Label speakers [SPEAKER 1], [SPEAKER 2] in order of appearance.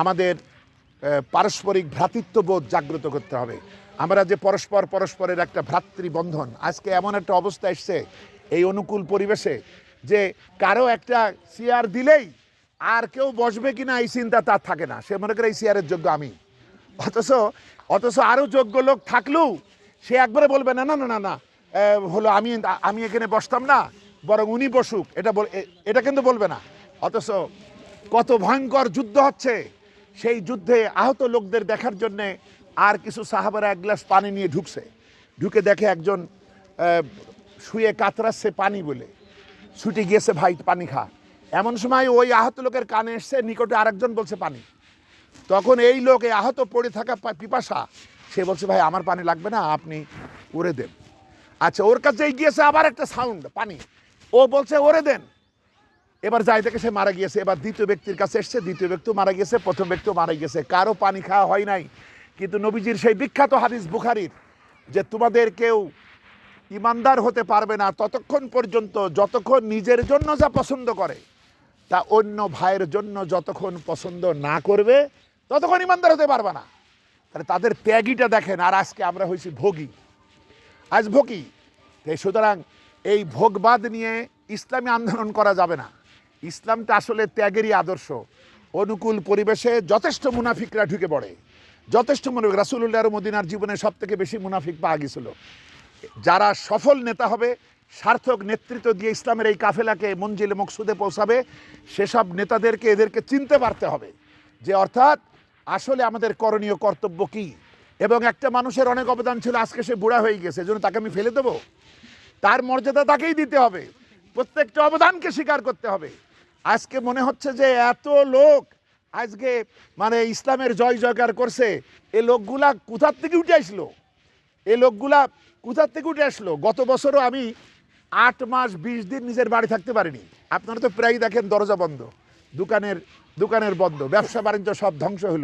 [SPEAKER 1] আমাদের পারস্পরিক ভ্রাতৃত্ববোধ জাগ্রত করতে হবে। আমরা যে পরস্পর পরস্পরের একটা ভ্রাতৃবন্ধন, আজকে এমন একটা অবস্থা এসছে এই অনুকূল পরিবেশে যে কারও একটা চেয়ার দিলেই আর কেউ বসবে কি না এই চিন্তা তার থাকে না। সে মনে করে এই চেয়ারের যোগ্য আমি। অথচ অথচ আরও যোগ্য লোক থাকলেও সে একবারে বলবে, না না না না না হলো আমি আমি এখানে বসতাম না, বরং উনি বসুক। এটা এটা কিন্তু বলবে না। অথচ কত ভয়ঙ্কর যুদ্ধ হচ্ছে। সেই যুদ্ধে আহত লোকদের দেখার জন্যে আর কিছু সাহাবারা এক গ্লাস পানি নিয়ে ঢুকছে। ঢুকে দেখে একজন শুয়ে কাতরাচ্ছে পানি বলে। ছুটে গিয়েছে, ভাই, পানি খা। এমন সময় ওই আহত লোকের কানে এসছে, নিকটে আরেকজন বলছে, পানি। তখন এই লোক, এই আহত পড়ে থাকা পিপাসা, সে বলছে, ভাই, আমার পানি লাগবে না, আপনি ওরে দেন। আচ্ছা ওর কাছে গিয়েছে আবার একটা সাউন্ড, পানি। ও বলছে ওরে দেন। এবার যাই থেকে সে মারা গিয়েছে। এবার দ্বিতীয় ব্যক্তির কাছে এসছে। দ্বিতীয় ব্যক্তিও মারা গিয়েছে, প্রথম ব্যক্তিও মারা গিয়েছে। কারও পানি খাওয়া হয় নাই। কিন্তু নবীজির সেই বিখ্যাত হাদিস বুখারির যে তোমাদের কেউ ইমানদার হতে পারবে না, ততক্ষণ পর্যন্ত যতক্ষণ নিজের জন্য যা পছন্দ করে, তা অন্য ভাইয়ের জন্য যতক্ষণ পছন্দ না করবে, ততক্ষণ ইমানদার হতে পারবে না। তাহলে তাদের ত্যাগীটা দেখেন, আর আজকে আমরা হয়েছি ভোগী। আজ ভোগী। তাই সুতরাং এই ভোগবাদ নিয়ে ইসলামী আন্দোলন করা যাবে না। ইসলামটা আসলে ত্যাগেরই আদর্শ। অনুকূল পরিবেশে যথেষ্ট মুনাফিকরা ঢুকে পড়ে। যথেষ্ট মুনাফিক। রাসুল্লাহ মদিনার জীবনে সব থেকে বেশি মুনাফিক পাওয়া গেছিল যারা সফল নেতা হবে, সার্থক নেতৃত্ব দিয়ে ইসলামের এই কাফেলাকে মঞ্জিলে মকসুদে পৌঁছাবে, সেসব নেতাদেরকে এদেরকে চিনতে পারতে হবে যে, অর্থাৎ আসলে আমাদের করণীয় কর্তব্য কি? এবং একটা মানুষের অনেক অবদান ছিল, আজকে সে বুড়া হয়ে গেছে এজন্য তাকে আমি ফেলে দেবো। তার মর্যাদা তাকেই দিতে হবে। প্রত্যেকটা অবদানকে স্বীকার করতে হবে। আজকে মনে হচ্ছে যে এত লোক আজকে মানে ইসলামের জয় জয়কার করছে, এ লোকগুলা কোথার থেকে উঠে আসলো? এ লোকগুলা কোথার থেকে উঠে আসলো? গত বছরও আমি আট মাস বিশ দিন নিজের বাড়ি থাকতে পারিনি। আপনারা তো প্রায়ই দেখেন দরজা বন্ধ, দোকানের দোকানের বন্ধ, ব্যবসা বাণিজ্য সব ধ্বংস হলো।